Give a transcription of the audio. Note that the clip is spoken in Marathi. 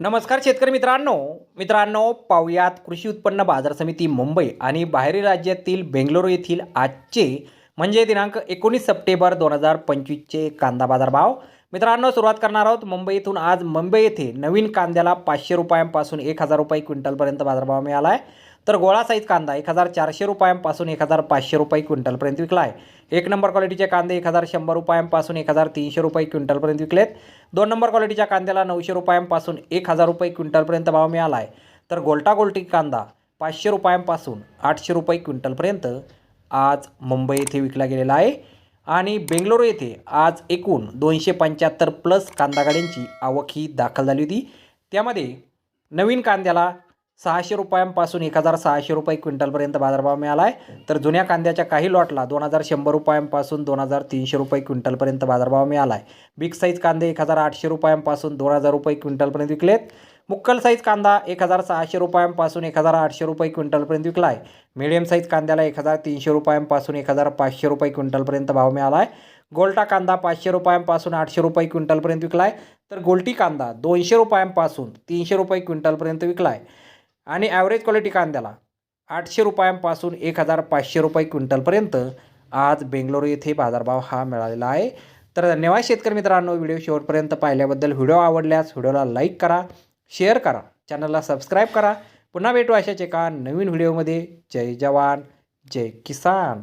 नमस्कार शेतकरी मित्रांनो. मित्रांनो पाहुयात कृषी उत्पन्न बाजार समिती मुंबई आणि बाहेरील राज्यातील बेंगलोर येथील आजचे म्हणजे दिनांक एकोणीस सप्टेंबर दोन हजार पंचवीसचे कांदा बाजार भाव मित्रांनो सुरुवात करणार आहोत मुंबईतून आज मुंबई येथे नवीन कांद्याला पाचशे रुपयांपासून एक हजार रुपये क्विंटलपर्यंत बाजारभाव मिळाला आहे तर गोळा साईज कांदा एक हजार चारशे रुपयांपासून एक हजार पाचशे रुपये क्विंटलपर्यंत विकला आहे. एक नंबर क्वालिटीचे कांदे एक हजार शंभर रुपयांपासून एक हजार तीनशे रुपये क्विंटलपर्यंत विकलेत. दोन नंबर क्वालिटीच्या कांद्याला नऊशे रुपयांपासून एक हजार रुपये क्विंटलपर्यंत भाव मिळाला आहे. तर गोल्टा गोल्टी कांदा पाचशे रुपयांपासून आठशे रुपये क्विंटलपर्यंत आज मुंबई येथे विकला गेलेला आहे. आणि बेंगलोर येथे आज एकूण दोनशे पंच्याहत्तर प्लस कांदा गाड्यांची आवक ही दाखल झाली होती. त्यामध्ये नवीन कांद्याला सहाशे रुपयांपासून एक हजार सहाशे रुपये क्विंटलपर्यंत बाजारभाव मिळाला आहे तर जुन्या कांद्याच्या काही लॉटला दोन हजार शंभर रुपयांपासून दोन हजार तीनशे रुपये क्विंटलपर्यंत बाजारभाव मिळाला आहे बिग साईज कांदे एक हजार आठशे रुपयांपासून दोन हजार रुपये क्विंटलपर्यंत विकलेत. मुक्कल साईज कांदा एक हजार सहाशे रुपयांपासून एक हजार आठशे रुपये क्विंटलपर्यंत विकला आहे मिडियम साईज कांद्याला एक हजार तीनशे रुपयांपासून एक हजार पाचशे रुपये क्विंटलपर्यंत भाव मिळाला आहे गोल्टा कांदा पाचशे रुपयांपासून आठशे रुपये क्विंटलपर्यंत विकला आहे तर गोल्टी कांदा दोनशे रुपयांपासून तीनशे रुपये क्विंटलपर्यंत विकला आहे आणि ॲव्हरेज क्वालिटी कांद्याला आठशे रुपयांपासून एक हजार पाचशे रुपये क्विंटलपर्यंत आज बेंगलोर येथे बाजारभाव हा मिळालेला आहे. तर धन्यवाद शेतकरी मित्रांनो व्हिडिओ शेवटपर्यंत पाहिल्याबद्दल. व्हिडिओ आवडल्यास व्हिडिओला लाईक करा शेअर करा चॅनलला सबस्क्राईब करा. पुन्हा भेटू अशाच एका नवीन व्हिडिओमध्ये. जय जवान जय किसान.